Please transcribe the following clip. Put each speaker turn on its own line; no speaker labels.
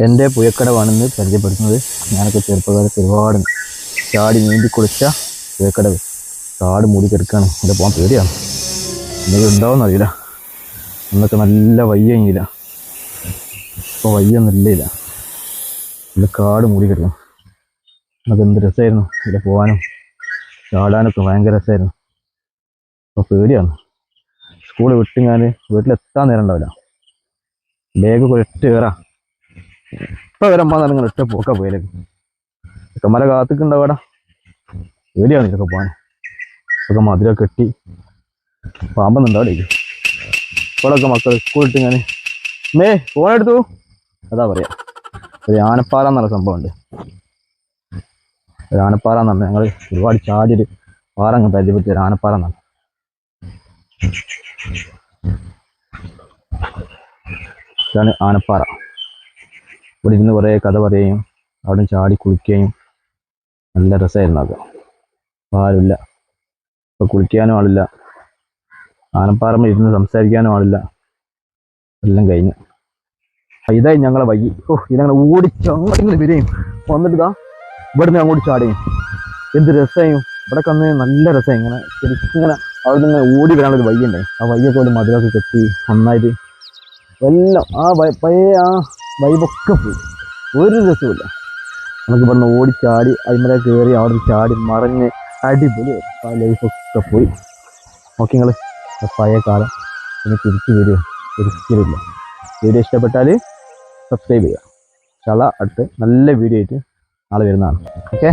എന്റെ പുയക്കടവാണെന്ന് പരിചയപ്പെടുത്തുന്നത് ഞാനൊക്കെ ചെറുപ്പകാലത്ത് ഒരുപാട് ചാടി നീന്തി കുളിച്ച പുയക്കടവ്. കാട് മൂടി കിടക്കുകയാണ് ഇവിടെ പോകാൻ പേടിയാണ്. എന്തെങ്കിലും ഉണ്ടാവുമെന്ന് അറിയില്ല. അന്നൊക്കെ നല്ല വയ്യെങ്കില ഇപ്പോൾ വയ്യൊന്നുമില്ല ഇവിടെ കാട് മൂടി കിടക്കണം അന്നൊക്കെ എന്ത് രസമായിരുന്നു ഇവിടെ പോകാനും. ചാടാനൊക്കെ ഭയങ്കര രസമായിരുന്നു. അപ്പോൾ പേടിയാണ്. സ്കൂൾ വിട്ട് ഞാൻ വീട്ടിലെത്താൻ നേരം ഉണ്ടാവില്ല. ബാഗ് ഒറ്റ കയറാം. ഇപ്പൊ വരമ്പോ നിങ്ങൾ ഒറ്റ പോക്ക പോയാലേക്ക് ചെക്കന്മാരെ കാത്തിക്കുണ്ടാവാടാ പേടിയാണ് ഇതൊക്കെ പോകാൻ ഇതൊക്കെ മധുരം കെട്ടി പാമ്പെന്നുണ്ടാവില്ലേ ഇപ്പോഴൊക്കെ മക്കൾ സ്കൂളിട്ട് ഞാൻ മേ ഫോണെടുത്തു അതാ പറയാ. ഒരു ആനപ്പാറ എന്നുള്ള സംഭവമുണ്ട്. ഒരു ആനപ്പാറ എന്ന് പറഞ്ഞാൽ ഞങ്ങൾ ഒരുപാട് ചാടിയൊരു പാറ അങ്ങ് പരിചയപ്പെടുത്തിയ ഒരു ആനപ്പാറ എന്നാണ്. ആനപ്പാറ. ഇവിടെ ഇരുന്ന് കുറേ കഥ പറയുകയും അവിടെ ചാടി കുളിക്കുകയും നല്ല രസമായിരുന്നു അത്. ആരുമില്ല. ഇപ്പൊ കുളിക്കാനും ആളില്ല. ആനപ്പാറമ്മ ഇരുന്ന് സംസാരിക്കാനും ആളില്ല. എല്ലാം കഴിഞ്ഞു. ഇതായി ഞങ്ങളെ വൈകി ഓ ഇതങ്ങനെ ഓടിച്ച് അങ്ങോട്ടിങ്ങനെ വരികയും വന്നിട്ട് ഇതാ ഇവിടുന്ന് അങ്ങോട്ട് ചാടുകയും. എന്ത് രസമായും. ഇവിടെ കന്ന് നല്ല രസം ഇങ്ങനെ ശരിക്കും ഇങ്ങനെ അവിടെ നിന്ന് ഓടി വരാനുള്ളൊരു വയ്യുണ്ടേ ആ വയ്യൊക്കെ ഒരു മധുരമൊക്കെ കെട്ടി നന്നായിട്ട് എല്ലാം ആ പഴയ ആ വൈബൊക്കെ പോയി. ഒരു രസമില്ല നമുക്ക് ഇവിടുന്ന് ഓടിച്ചാടി അതിമല കയറി അവിടെ ചാടി മറിഞ്ഞ് അടിപൊളി ആ ലൈഫൊക്കെ പോയി. ഓക്കെ നിങ്ങൾ പഴയ കാലം. ഇനി തിരിച്ചു വരിക ഒരിക്കലില്ല വീഡിയോ ഇഷ്ടപ്പെട്ടാൽ സബ്സ്ക്രൈബ് ചെയ്യുക. ചള അടുത്ത് നല്ല വീഡിയോ ആയിട്ട് നാളെ വരുന്നതാണ്. ഓക്കെ?